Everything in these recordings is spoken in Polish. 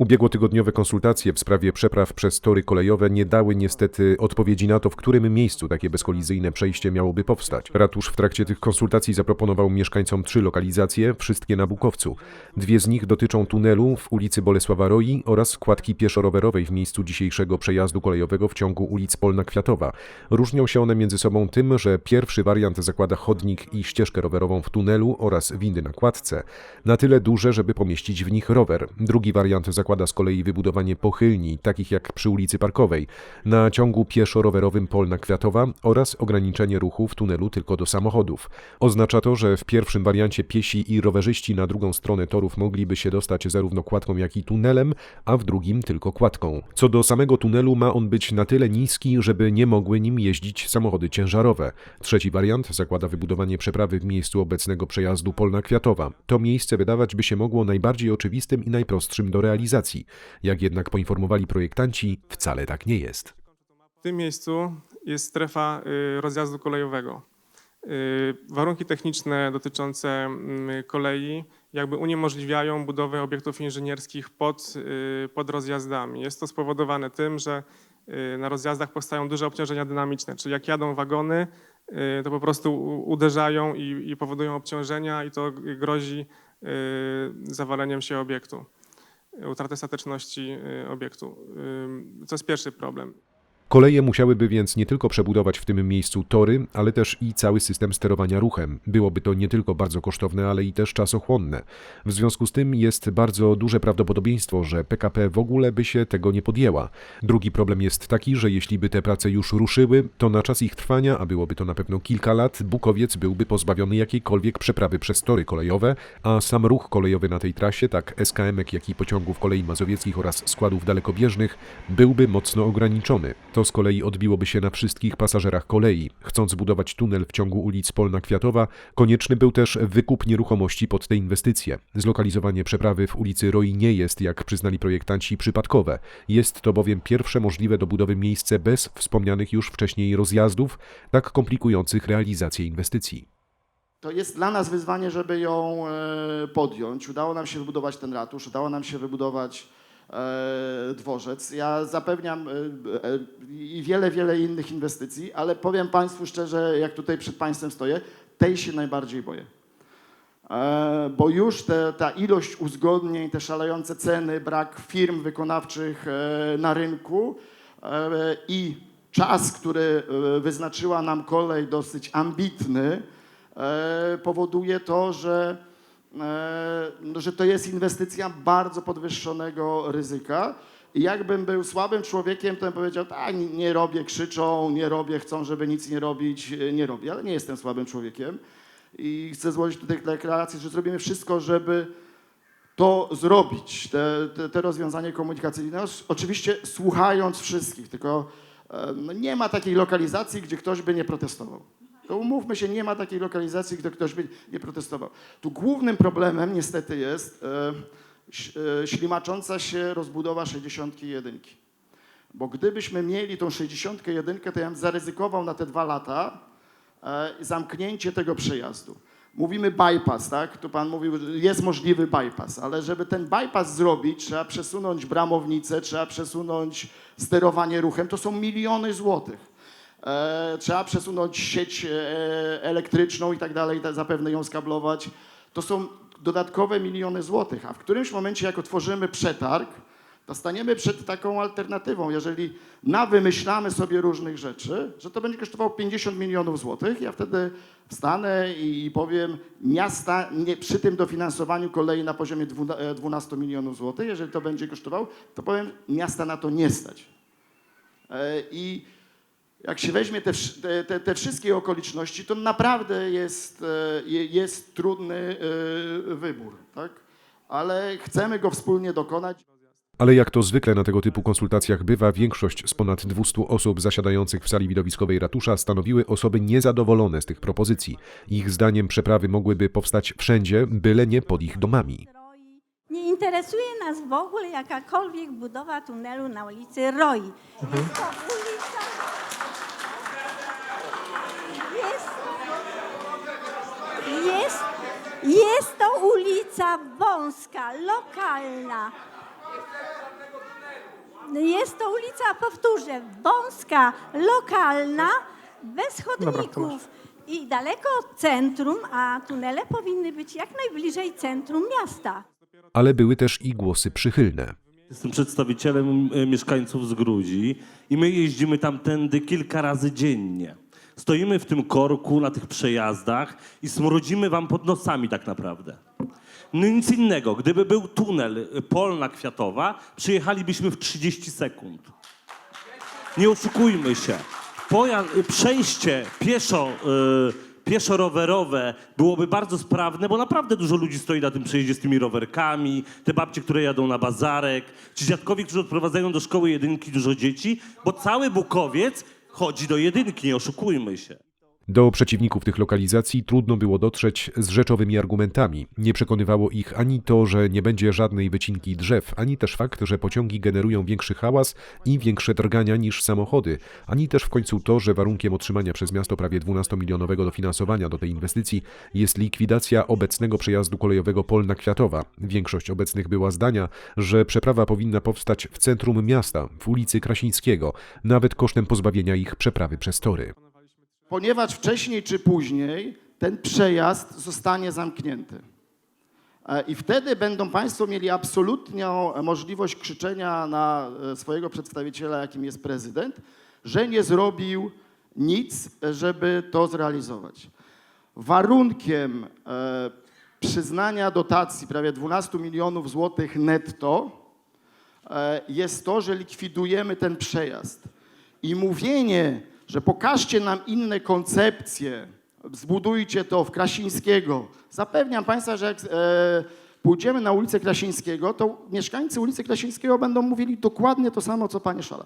Ubiegłotygodniowe konsultacje w sprawie przepraw przez tory kolejowe nie dały niestety odpowiedzi na to, w którym miejscu takie bezkolizyjne przejście miałoby powstać. Ratusz w trakcie tych konsultacji zaproponował mieszkańcom trzy lokalizacje, wszystkie na Bukowcu. Dwie z nich dotyczą tunelu w ulicy Bolesława Roi oraz kładki pieszo-rowerowej w miejscu dzisiejszego przejazdu kolejowego w ciągu ulic Polna Kwiatowa. Różnią się one między sobą tym, że pierwszy wariant zakłada chodnik i ścieżkę rowerową w tunelu oraz windy na kładce, na tyle duże, żeby pomieścić w nich rower. Drugi wariant zakłada z kolei wybudowanie pochylni, takich jak przy ulicy Parkowej, na ciągu pieszo-rowerowym Polna Kwiatowa oraz ograniczenie ruchu w tunelu tylko do samochodów. Oznacza to, że w pierwszym wariancie piesi i rowerzyści na drugą stronę torów mogliby się dostać zarówno kładką, jak i tunelem, a w drugim tylko kładką. Co do samego tunelu, ma on być na tyle niski, żeby nie mogły nim jeździć samochody ciężarowe. Trzeci wariant zakłada wybudowanie przeprawy w miejscu obecnego przejazdu Polna Kwiatowa. To miejsce wydawać by się mogło najbardziej oczywistym i najprostszym do realizacji. Jak jednak poinformowali projektanci, wcale tak nie jest. W tym miejscu jest strefa y, rozjazdu kolejowego. Y, Warunki techniczne dotyczące mm, kolei jakby uniemożliwiają budowę obiektów inżynierskich pod, y, pod rozjazdami. Jest to spowodowane tym, że na rozjazdach powstają duże obciążenia dynamiczne, czyli jak jadą wagony, to po prostu uderzają i, i powodują obciążenia i to grozi zawaleniem się obiektu, utratę stateczności y, obiektu. To jest pierwszy problem. Koleje musiałyby więc nie tylko przebudować w tym miejscu tory, ale też i cały system sterowania ruchem. Byłoby to nie tylko bardzo kosztowne, ale i też czasochłonne. W związku z tym jest bardzo duże prawdopodobieństwo, że PKP w ogóle by się tego nie podjęła. Drugi problem jest taki, że jeśli by te prace już ruszyły, to na czas ich trwania, a byłoby to na pewno kilka lat, Bukowiec byłby pozbawiony jakiejkolwiek przeprawy przez tory kolejowe, a sam ruch kolejowy na tej trasie, tak SKM-ek, jak i pociągów kolei mazowieckich oraz składów dalekobieżnych, byłby mocno ograniczony. To z kolei odbiłoby się na wszystkich pasażerach kolei. Chcąc budować tunel w ciągu ulic Polna Kwiatowa, konieczny był też wykup nieruchomości pod te inwestycje. Zlokalizowanie przeprawy w ulicy Roi nie jest, jak przyznali projektanci, przypadkowe. Jest to bowiem pierwsze możliwe do budowy miejsce bez wspomnianych już wcześniej rozjazdów, tak komplikujących realizację inwestycji. To jest dla nas wyzwanie, żeby ją e, podjąć. Udało nam się wybudować ten ratusz, udało nam się wybudować dworzec. Ja zapewniam e, e, i wiele, wiele innych inwestycji, ale powiem Państwu szczerze, jak tutaj przed Państwem stoję, tej się najbardziej boję. E, Bo już te, ta ilość uzgodnień, te szalejące ceny, brak firm wykonawczych e, na rynku e, i czas, który e, wyznaczyła nam kolej, dosyć ambitny, e, powoduje to, że, e, że to jest inwestycja bardzo podwyższonego ryzyka. I jakbym był słabym człowiekiem, to bym powiedział, tak, nie, robię, krzyczą, nie robię, chcą, żeby nic nie robić, e, nie robię. Ale nie jestem słabym człowiekiem i chcę złożyć tutaj deklarację, że zrobimy wszystko, żeby to zrobić, te, te, te rozwiązanie komunikacyjne. Oś- Oczywiście słuchając wszystkich, tylko e, no nie ma takiej lokalizacji, gdzie ktoś by nie protestował. To umówmy się, nie ma takiej lokalizacji, gdzie ktoś by nie protestował. Tu głównym problemem niestety jest e, e, ślimacząca się rozbudowa 61. Bo gdybyśmy mieli tą 61, to ja bym zaryzykował na te dwa lata e, zamknięcie tego przejazdu. Mówimy bypass, tak? Tu pan mówił, jest możliwy bypass, ale żeby ten bypass zrobić, trzeba przesunąć bramownicę, trzeba przesunąć sterowanie ruchem, to są miliony złotych. E, trzeba przesunąć sieć e, elektryczną i tak dalej, ta- zapewne ją skablować. To są dodatkowe miliony złotych, a w którymś momencie, jak otworzymy przetarg, to staniemy przed taką alternatywą. Jeżeli nawymyślamy sobie różnych rzeczy, że to będzie kosztowało 50 milionów złotych, ja wtedy wstanę i powiem, miasta nie, przy tym dofinansowaniu kolei na poziomie dwuna- e, 12 milionów złotych, jeżeli to będzie kosztowało, to powiem, miasta na to nie stać. I jak się weźmie te, te, te, wszystkie okoliczności, to naprawdę jest, e, je- jest trudny e, wybór, tak? Ale chcemy go wspólnie dokonać. Ale jak to zwykle na tego typu konsultacjach bywa, większość z ponad 200 osób zasiadających w sali widowiskowej ratusza stanowiły osoby niezadowolone z tych propozycji. Ich zdaniem przeprawy mogłyby powstać wszędzie, byle nie pod ich domami. Nie interesuje nas w ogóle jakakolwiek budowa tunelu na ulicy Roi. Jest to ulica. Jest, jest, to ulica wąska, lokalna. Jest to ulica, powtórzę, wąska, lokalna, bez chodników i daleko od centrum, a tunele powinny być jak najbliżej centrum miasta. Ale były też i głosy przychylne. Jestem przedstawicielem e, mieszkańców z Grudzi i my jeździmy tamtędy kilka razy dziennie. Stoimy w tym korku na tych przejazdach i smrodzimy wam pod nosami tak naprawdę. No nic innego. Gdyby był tunel e, Polna Kwiatowa, przyjechalibyśmy w 30 sekund. Nie oszukujmy się. Poja- przejście pieszo, y, byłoby bardzo sprawne, bo naprawdę dużo ludzi stoi na tym przejeździe z tymi rowerkami, te babcie, które jadą na bazarek, ci dziadkowie, którzy odprowadzają do szkoły jedynki dużo dzieci, bo cały Bukowiec chodzi do jedynki, nie oszukujmy się. Do przeciwników tych lokalizacji trudno było dotrzeć z rzeczowymi argumentami. Nie przekonywało ich ani to, że nie będzie żadnej wycinki drzew, ani też fakt, że pociągi generują większy hałas i większe drgania niż samochody, ani też w końcu to, że warunkiem otrzymania przez miasto prawie 12-milionowego dofinansowania do tej inwestycji jest likwidacja obecnego przejazdu kolejowego Polna Kwiatowa. Większość obecnych była zdania, że przeprawa powinna powstać w centrum miasta, w ulicy Krasińskiego, nawet kosztem pozbawienia ich przeprawy przez tory. Ponieważ wcześniej czy później ten przejazd zostanie zamknięty. E, I wtedy będą Państwo mieli absolutną możliwość krzyczenia na e, swojego przedstawiciela, jakim jest prezydent, że nie zrobił nic, żeby to zrealizować. Warunkiem e, przyznania dotacji prawie 12 milionów złotych netto jest to, że likwidujemy ten przejazd. I mówienie, że pokażcie nam inne koncepcje, zbudujcie to w Krasińskiego. Zapewniam Państwa, że jak e, pójdziemy na ulicę Krasińskiego, to mieszkańcy ulicy Krasińskiego będą mówili dokładnie to samo, co Panie Szala.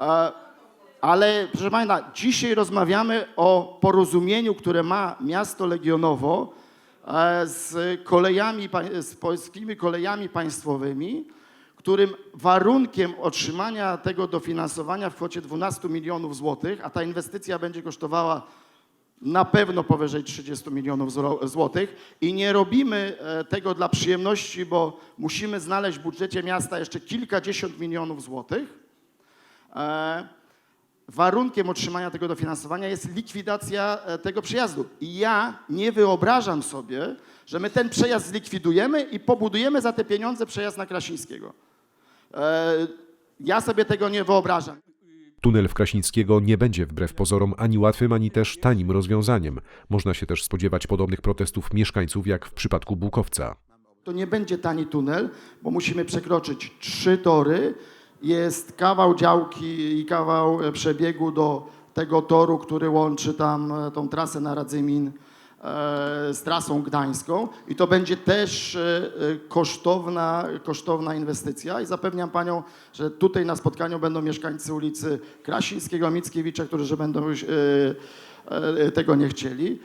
E, ale proszę Państwa, dzisiaj rozmawiamy o porozumieniu, które ma miasto Legionowo e, z kolejami, z polskimi kolejami państwowymi, którym warunkiem otrzymania tego dofinansowania w kwocie 12 milionów złotych, a ta inwestycja będzie kosztowała na pewno powyżej 30 milionów złotych i nie robimy e, tego dla przyjemności, bo musimy znaleźć w budżecie miasta jeszcze kilkadziesiąt milionów złotych. E, warunkiem otrzymania tego dofinansowania jest likwidacja e, tego przejazdu. I ja nie wyobrażam sobie, że my ten przejazd zlikwidujemy i pobudujemy za te pieniądze przejazd na Krasińskiego. E, Ja sobie tego nie wyobrażam. Tunel w Krasińskiego nie będzie wbrew pozorom ani łatwym, ani też tanim rozwiązaniem. Można się też spodziewać podobnych protestów mieszkańców jak w przypadku Bukowca. To nie będzie tani tunel, bo musimy przekroczyć trzy tory. Jest kawał działki i kawał przebiegu do tego toru, który łączy tam e, tą trasę na Radzymin z trasą gdańską i to będzie też e, e, kosztowna, kosztowna inwestycja i zapewniam Panią, że tutaj na spotkaniu będą mieszkańcy ulicy Krasińskiego, Mickiewicza, którzy będą e, e, tego nie chcieli.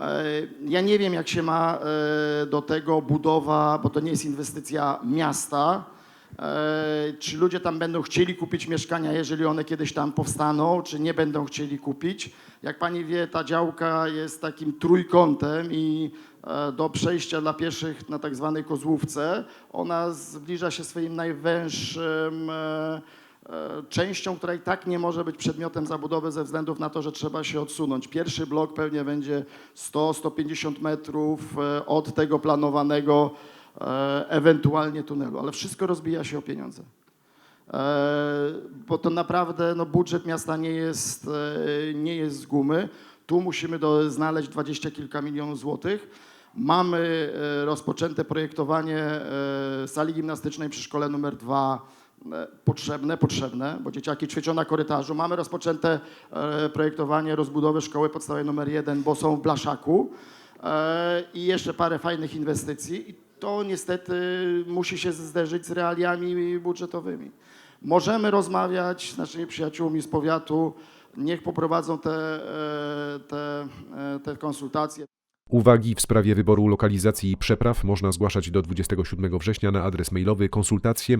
E, Ja nie wiem, jak się ma e, do tego budowa, bo to nie jest inwestycja miasta. E, Czy ludzie tam będą chcieli kupić mieszkania, jeżeli one kiedyś tam powstaną, czy nie będą chcieli kupić? Jak pani wie, ta działka jest takim trójkątem i e, do przejścia dla pieszych na tak zwanej kozłówce, ona zbliża się swoim najwęższym e, częścią, która i tak nie może być przedmiotem zabudowy ze względów na to, że trzeba się odsunąć. Pierwszy blok pewnie będzie 100-150 metrów od tego planowanego ewentualnie tunelu, ale wszystko rozbija się o pieniądze. E, Bo to naprawdę no, budżet miasta nie jest, e, nie jest z gumy. Tu musimy do, znaleźć dwadzieścia kilka milionów złotych. Mamy e, rozpoczęte projektowanie e, sali gimnastycznej przy szkole numer dwa. E, Potrzebne, potrzebne, bo dzieciaki ćwiczą na korytarzu. Mamy rozpoczęte e, projektowanie rozbudowy szkoły podstawowej numer jeden, bo są w Blaszaku. E, I jeszcze parę fajnych inwestycji. To niestety musi się zderzyć z realiami budżetowymi. Możemy rozmawiać z naszymi przyjaciółmi z powiatu, niech poprowadzą te, e, te, e, te konsultacje. Uwagi w sprawie wyboru lokalizacji i przepraw można zgłaszać do 27 września na adres mailowy konsultacje.